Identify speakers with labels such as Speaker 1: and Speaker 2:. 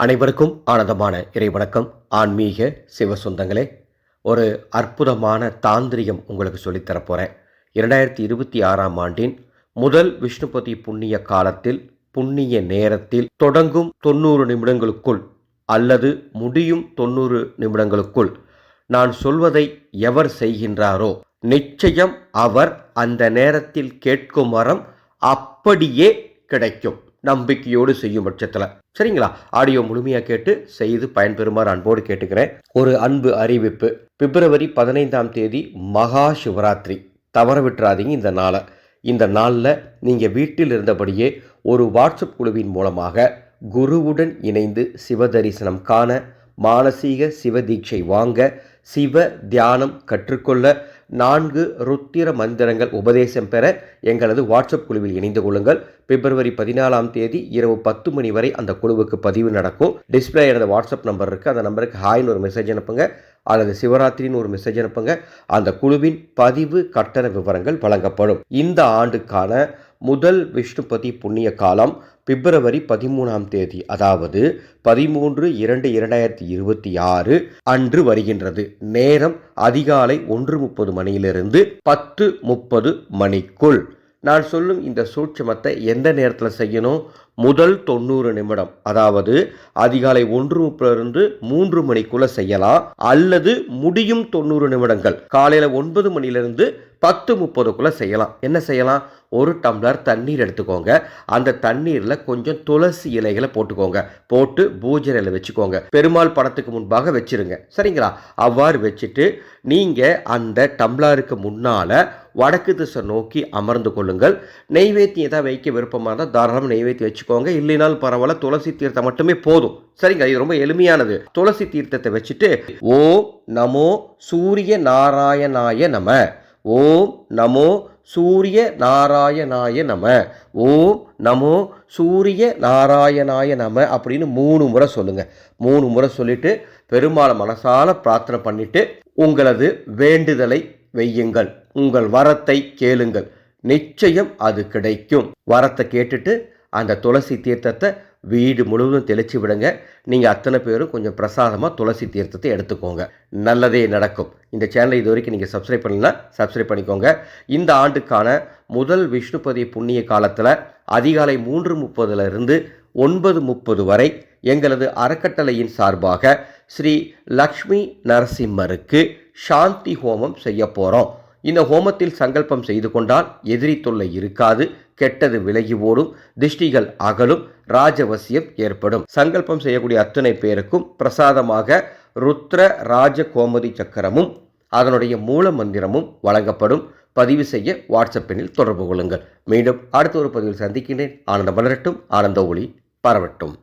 Speaker 1: அனைவருக்கும் ஆனந்தமான இறைவணக்கம். ஆன்மீக சிவ சொந்தங்களே ஒரு அற்புதமான தாந்திரிகம் உங்களுக்கு சொல்லித்தரப்போகிறேன் இரண்டாயிரத்தி இருபத்தி ஆறாம் ஆண்டின் முதல் விஷ்ணுபதி புண்ணிய காலத்தில் புண்ணிய நேரத்தில் தொடங்கும் தொண்ணூறு நிமிடங்களுக்குள் அல்லது முடியும் தொண்ணூறு நிமிடங்களுக்குள் நான் சொல்வதை எவர் செய்கின்றாரோ நிச்சயம் அவர் அந்த நேரத்தில் கேட்கும் வரம் அப்படியே கிடைக்கும். நம்பிக்கையோடு செய்யும் பட்சத்தில். சரிங்களா? ஆடியோ முழுமையாக கேட்டு செய்து பயன்பெறுமாறு அன்போடு கேட்டுக்கிறேன். ஒரு அன்பு அறிவிப்பு. பிப்ரவரி பதினைந்தாம் தேதி மகா சிவராத்திரி. தவற விட்டுறாதீங்க இந்த நாளை. இந்த நாளில் நீங்கள் வீட்டில் இருந்தபடியே ஒரு வாட்ஸ்அப் குழுவின் மூலமாக குருவுடன் இணைந்து சிவ தரிசனம் காண மானசீக சிவதீட்சை வாங்க சிவ தியானம் கற்றுக்கொள்ள நான்கு ருத்திர மந்திரங்கள் உபதேசம் பெற எங்களது வாட்ஸ்அப் குழுவில் இணைந்து கொள்ளுங்கள். பிப்ரவரி பதினாலாம் தேதி இரவு பத்து மணி வரை அந்த குழுவுக்கு பதிவு நடக்கும். டிஸ்பிளே எனது வாட்ஸ்அப் நம்பர் இருக்குது அந்த நம்பருக்கு ஹாய்னு ஒரு மெசேஜ் அனுப்புங்க. அல்லது சிவராத்திரின்னு ஒரு மெசேஜ் அனுப்புங்க. அந்த குழுவின் பதிவு கட்டண விவரங்கள் வழங்கப்படும். இந்த ஆண்டுக்கான முதல் விஷ்ணுபதி புண்ணிய காலம் பிப்ரவரி பதிமூணாம் தேதி அதாவது பதிமூன்று இரண்டு இரண்டாயிரத்தி இருபத்தி ஆறு அன்று வருகின்றது. நேரம் அதிகாலை ஒன்று முப்பது மணியிலிருந்து பத்து முப்பது மணிக்குள். நான் சொல்லும் இந்த சூட்சமத்தை எந்த நேரத்தில் செய்யணும்? முதல் தொண்ணூறு நிமிடம் அதாவது அதிகாலை ஒன்று முப்பதிலிருந்து மூன்று மணிக்குள்ள செய்யலாம் அல்லது முடியும் தொண்ணூறு நிமிடங்கள் காலையில் ஒன்பது மணிலிருந்து பத்து முப்பதுக்குள்ளே செய்யலாம். என்ன செய்யலாம்? ஒரு டம்ளர் தண்ணீர் எடுத்துக்கோங்க. அந்த தண்ணீரில் கொஞ்சம் துளசி இலைகளை போட்டுக்கோங்க. போட்டு பூஜனையில் வச்சுக்கோங்க. பெருமாள் படத்துக்கு முன்பாக வச்சுருங்க. சரிங்களா? அவ்வாறு வச்சுட்டு நீங்கள் அந்த டம்ளருக்கு முன்னால் வடக்கு திசை நோக்கி அமர்ந்து கொள்ளுங்கள். நெய்வேத்தியம் எதாவது வைக்க விருப்பமாக இருந்தால் தாராளமாக நெய்வேத்தியம் வச்சுக்கோங்க. இல்லைனாலும் பரவாயில்ல துளசி தீர்த்தம் மட்டுமே போதும். சரிங்க இது ரொம்ப எளிமையானது. துளசி தீர்த்தத்தை வச்சுட்டு ஓம் நமோ சூரிய நாராயணாய நம. ஓம் நமோ சூரிய நாராயணாய நம. ஓம் நமோ சூரிய நாராயணாய நம அப்படின்னு மூணு முறை சொல்லுங்க. மூணு முறை சொல்லிட்டு பெருமாளை மனசால பிரார்த்தனை பண்ணிட்டு உங்களது வேண்டுதலை வையுங்கள் உங்கள் வரத்தை கேளுங்கள். நிச்சயம் அது கிடைக்கும். வரத்தை கேட்டுட்டு அந்த துளசி தீர்த்தத்தை வீடு முழுவதும் தெளிச்சு விடுங்க. நீங்கள் அத்தனை பேரும் கொஞ்சம் பிரசாதமாக துளசி தீர்த்தத்தை எடுத்துக்கோங்க. நல்லதே நடக்கும். இந்த சேனலை இது வரைக்கும் நீங்கள் சப்ஸ்கிரைப் பண்ணலாம் சப்ஸ்கிரைப் பண்ணிக்கோங்க. இந்த ஆண்டுக்கான முதல் விஷ்ணுபதி புண்ணிய காலத்தில் அதிகாலை மூன்று முப்பதுலேருந்து ஒன்பது முப்பது வரை எங்களது அறக்கட்டளையின் சார்பாக ஸ்ரீ லக்ஷ்மி நரசிம்மருக்கு சாந்தி ஹோமம் செய்ய போகிறோம் இந்த ஹோமத்தில் சங்கல்பம் செய்து கொண்டால் எதிரி தொல்லை இருக்காது கெட்டது விலகி ஓடும் திஷ்டிகள் அகலும் ராஜவசியம் ஏற்படும். சங்கல்பம் செய்யக்கூடிய அத்தனை பேருக்கும் பிரசாதமாக ருத்ர ராஜ கோமதி சக்கரமும் அதனுடைய மூல மந்திரமும் வழங்கப்படும். பதிவு செய்ய வாட்ஸ்அப் எண்ணில் தொடர்பு கொள்ளுங்கள். மீண்டும் அடுத்த ஒரு பதிவில் சந்திக்கின்றேன். ஆனந்த மலரட்டும் ஆனந்த ஒளி பரவட்டும்.